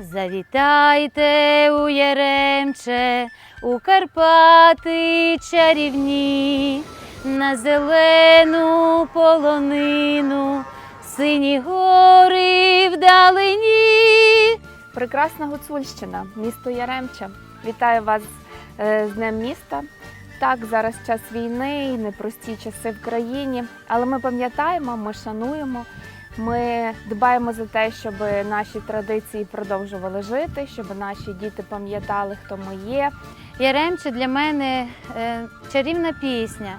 Завітайте у Яремче, у Карпати чарівні, на зелену полонину, сині гори вдалині. Прекрасна Гуцульщина, місто Яремча. Вітаю вас е, з Днем міста. Так, зараз час війни і непрості часи в країні, але ми пам'ятаємо, ми шануємо, ми дбаємо за те, щоб наші традиції продовжували жити, щоб наші діти пам'ятали, хто ми є. Яремче для мене е, чарівна пісня,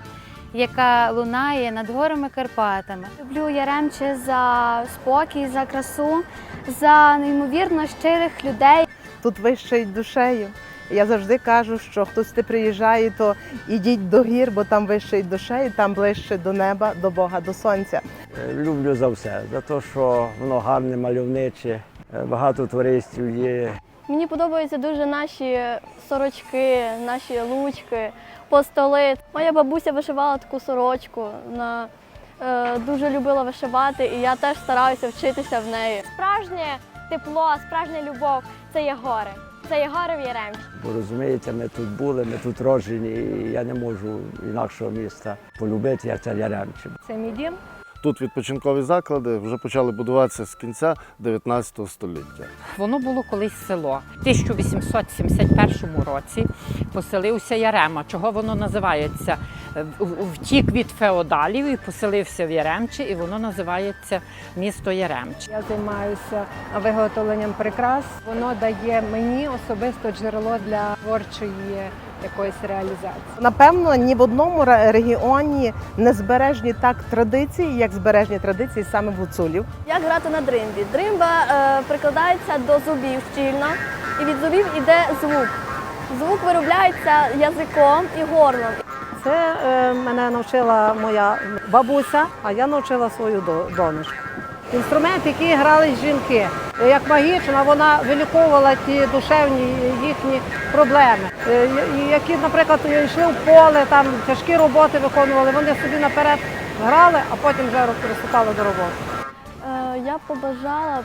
яка лунає над горами Карпатами. Люблю Яремче за спокій, за красу, за неймовірно щирих людей. тут вищають душею. Я завжди кажу, що хтось ти приїжджає, то ідіть до гір, бо там вищають душею, там ближче до неба, до Бога, до сонця. Е, Люблю за все, за те, що воно гарне, мальовниче, е, багато туристів є. Мені подобаються дуже наші сорочки, наші лучки, постоли. Моя бабуся вишивала таку сорочку. Е, дуже любила вишивати, і я теж стараюся вчитися в неї. Справжнє тепло, справжня любов це є гори. Це є гори в Яремчі. Бо розумієте, ми тут були, ми тут роджені, і я не можу інакшого міста полюбити, як це Яремче. Це мій дім. Тут відпочинкові заклади вже почали будуватися з кінця 19 століття. Воно було колись село. В 1871 році поселився Ярема. Чого воно називається? В- Втік від феодалів і поселився в Яремчі, і воно називається місто Яремче. Я займаюся виготовленням прикрас. Воно дає мені особисто джерело для творчої якоїсь реалізації. Напевно, ні в одному регіоні не збережні так традиції, як збережні традиції саме гуцулів. Як грати на дримбі? Дримба е, прикладається до зубів щільно, і від зубів іде звук. Звук виробляється язиком і горлом. Це е, мене навчила моя бабуся, а я навчила свою до- донечку. Інструмент, який грали жінки. Як магічна, вона виліковувала ті душевні їхні проблеми. Е, Які, наприклад, йшли в поле, там тяжкі роботи виконували, вони собі наперед грали, а потім вже приступали до роботи. Е, Я побажала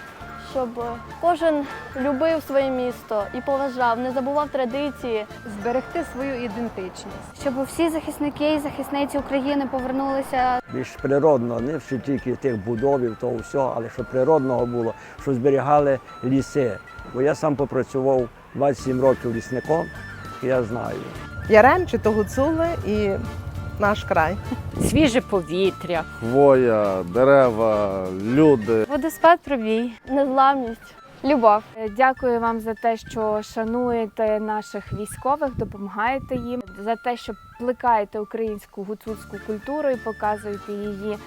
щоб кожен любив своє місто і поважав, не забував традиції. Зберегти свою ідентичність. Щоб всі захисники і захисниці України повернулися Більш природно, не що тільки тих будовів, то все, але що природного було, що зберігали ліси. Бо я сам попрацював 27 років лісником, і я знаю. Яремчі то гуцули і наш край. Свіже повітря, Хвоя, дерева, люди. Водоспад пробій. Незламність. Любов. Е, Дякую вам за те, що шануєте наших військових, допомагаєте їм, за те, що плекаєте українську гуцульську культуру і показуєте її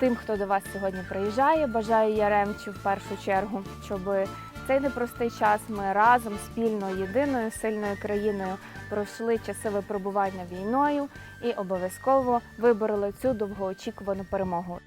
тим, хто до вас сьогодні приїжджає. Бажаю Яремчі в першу чергу, щоб цей непростий час ми разом спільно єдиною сильною країною пройшли часи випробування війною і обов'язково вибороли цю довгоочікувану перемогу.